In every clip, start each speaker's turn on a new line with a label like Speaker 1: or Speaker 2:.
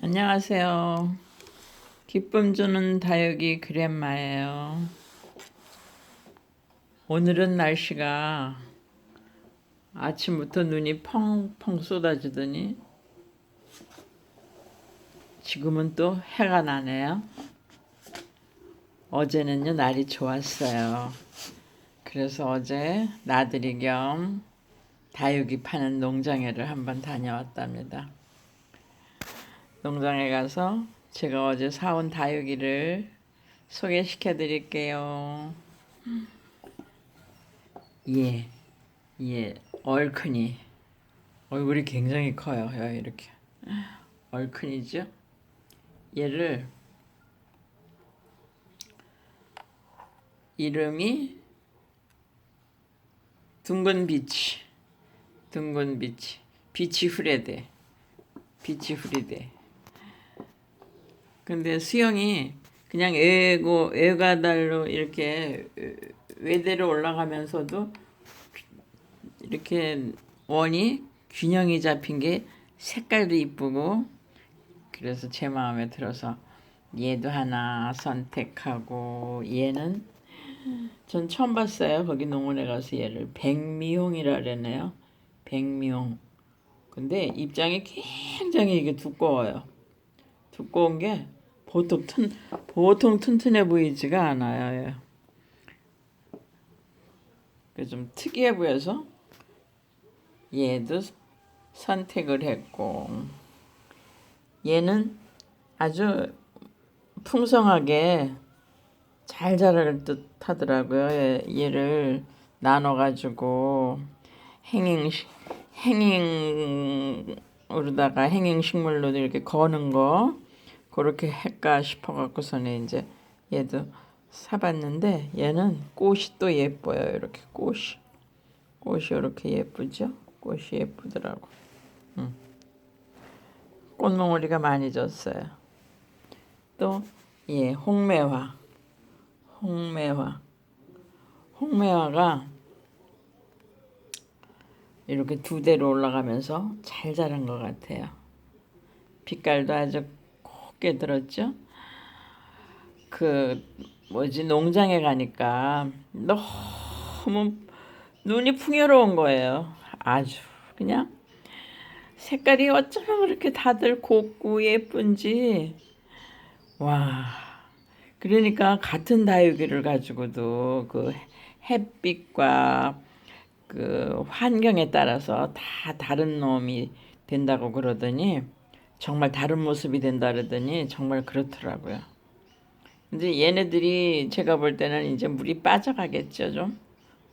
Speaker 1: 안녕하세요. 기쁨 주는 다육이 그랜마예요. 오늘은 날씨가 아침부터 눈이 펑펑 쏟아지더니 지금은 또 해가 나네요. 어제는요 날이 좋았어요. 그래서 어제 나들이 겸 다육이 파는 농장에를 한번 다녀왔답니다. 농장에 가서 제가 어제 사온 다육이를 소개시켜 드릴게요. 예, 예, 얼큰이. 얼굴이 굉장히 커요. 이렇게. 얼큰이죠? 얘를 이름이 둥근 비치. 둥근 비치. 비치 후레데. 비치 후리데. 근데 수영이 그냥 애고 애가달로 이렇게 외대로 올라가면서도 이렇게 원이 균형이 잡힌 게 색깔도 이쁘고 그래서 제 마음에 들어서 얘도 하나 선택하고 얘는 전 처음 봤어요. 거기 농원에 가서 얘를 백미홍이라 그러네요. 백미홍. 근데 입장이 굉장히 이게 두꺼워요. 두꺼운 게 보통 튼 보통 튼튼해 보이지가 않아요. 예. 좀 특이해 보여서 얘도 선택을 했고 얘는 아주 풍성하게 잘 자랄 듯 하더라고요. 얘, 얘를 나눠 가지고 행잉 행잉으로다가 행잉 식물로 이렇게 거는 거 그렇게 할까 싶어 갖고서는 이제 얘도 사봤는데 얘는 꽃이 또 예뻐요. 이렇게 꽃이 꽃이 이렇게 예쁘죠? 꽃이 예쁘더라고. 응. 꽃몽우리가 많이 졌어요. 또 예, 홍매화. 홍매화. 홍매화가 이렇게 두 대로 올라가면서 잘 자란 것 같아요. 빛깔도 아주 곱게 들었죠. 그 뭐지 농장에 가니까 너무 눈이 풍요로운 거예요. 아주 그냥 색깔이 어쩌면 그렇게 다들 곱고 예쁜지 와 그러니까 같은 다육이를 가지고도 그 햇빛과 그 환경에 따라서 다 다른 놈이 된다고 그러더니 정말 다른 모습이 된다 그러더니 정말 그렇더라고요. 근데 얘네들이 제가 볼 때는 이제 물이 빠져가겠죠 좀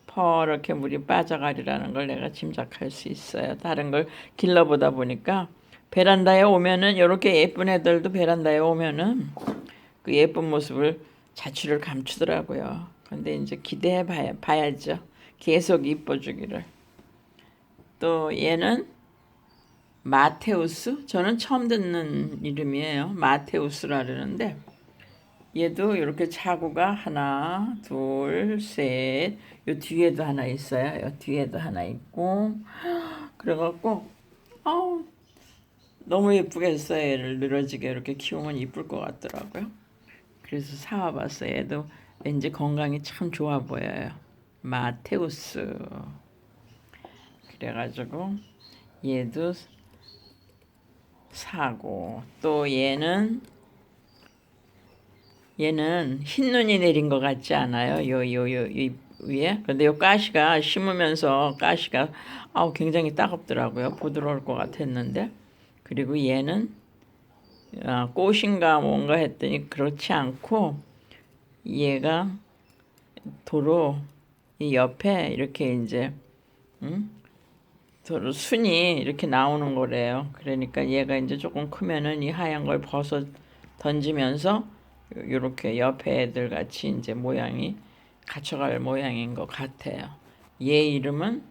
Speaker 1: 퍼렇게 물이 빠져가리라는 걸 내가 짐작할 수 있어요. 다른 걸 길러보다 보니까 베란다에 오면은 이렇게 예쁜 애들도 베란다에 오면은 그 예쁜 모습을 자취를 감추더라고요. 근데 이제 기대해 봐야, 봐야죠. 계속 이뻐주기를. 또 얘는 마테우스 저는 처음 듣는 이름이에요. 마테우스라 그러는데 얘도 이렇게 차구가 하나, 둘, 셋. 요 뒤에도 하나 있어요. 요 뒤에도 하나 있고. 그래갖고 아우 너무 예쁘겠어요. 얘를 늘어지게 이렇게 키우면 이쁠 것 같더라고요. 그래서 사와봤어요. 얘도 왠지 건강이 참 좋아 보여요. 마테우스. 그래가지고 얘도 사고 또 얘는 얘는 흰 눈이 내린 것 같지 않아요? 요 요요 위에. 근데 요 가시가 심으면서 가시가 아우 굉장히 따갑더라고요. 부드러울 것 같았는데 그리고 얘는 아, 꽃인가 뭔가 했더니 그렇지 않고 얘가 도로 이 옆에 이렇게 이제 응? 순이 이렇게 나오는 거래요. 그러니까 얘가 이제 조금 크면은 이 하얀 걸 벗어 던지면서 이렇게 옆에 애들 같이 이제 모양이 갖춰갈 모양인 것 같아요. 얘 이름은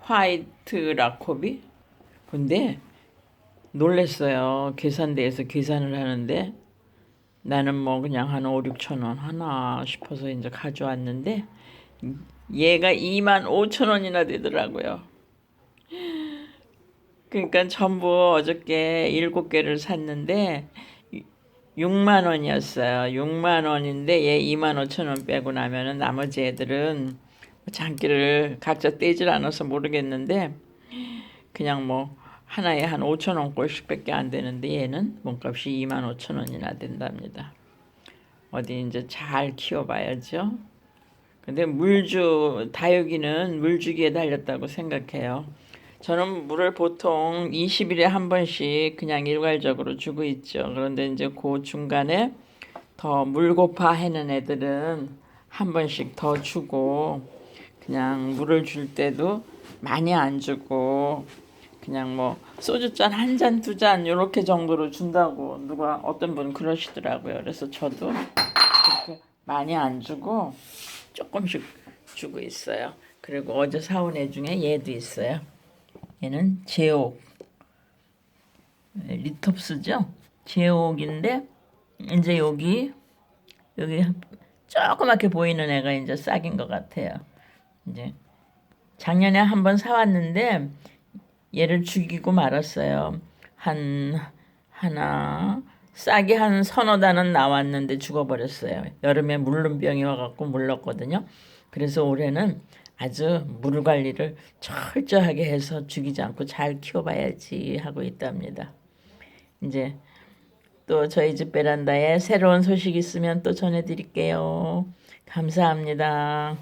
Speaker 1: 화이트 라코비. 근데 놀랬어요. 계산대에서 계산을 하는데 나는 뭐 그냥 한 5, 6천 원 하나 싶어서 이제 가져왔는데 얘가 2만 5천 원이나 되더라고요. 그러니까 전부 어저께 일곱 개를 샀는데 6만 원이었어요. 6만 원인데 얘 2만 5천 원 빼고 나면은 나머지 애들은 장기를 각자 떼질 않아서 모르겠는데 그냥 뭐 하나에 한 5천 원 꼴씩밖에 안 되는데 얘는 몸값이 2만 5천 원이나 된답니다. 어디 이제 잘 키워봐야죠. 근데 물주 다육이는 물주기에 달렸다고 생각해요. 저는 물을 보통 20일에 한 번씩 그냥 일괄적으로 주고 있죠. 그런데 이제 그 중간에 더 물고파 해는 애들은 한 번씩 더 주고 그냥 물을 줄 때도 많이 안 주고 그냥 뭐 소주잔 한 잔 두 잔 요렇게 정도로 준다고 누가 어떤 분 그러시더라고요. 그래서 저도 그렇게 많이 안 주고 조금씩 주고 있어요. 그리고 어제 사온 애 중에 얘도 있어요. 얘는 제옥 리톱스죠? 제옥인데 이제 여기 여기 조그맣게 보이는 애가 이제 싹인 것 같아요. 이제 작년에 한 번 사왔는데 얘를 죽이고 말았어요. 한 하나 싹이 한 서너 단은 나왔는데 죽어버렸어요. 여름에 물름병이 와갖고 물렀거든요. 그래서 올해는 아주 물 관리를 철저하게 해서 죽이지 않고 잘 키워봐야지 하고 있답니다. 이제 또 저희 집 베란다에 새로운 소식 있으면 또 전해드릴게요. 감사합니다.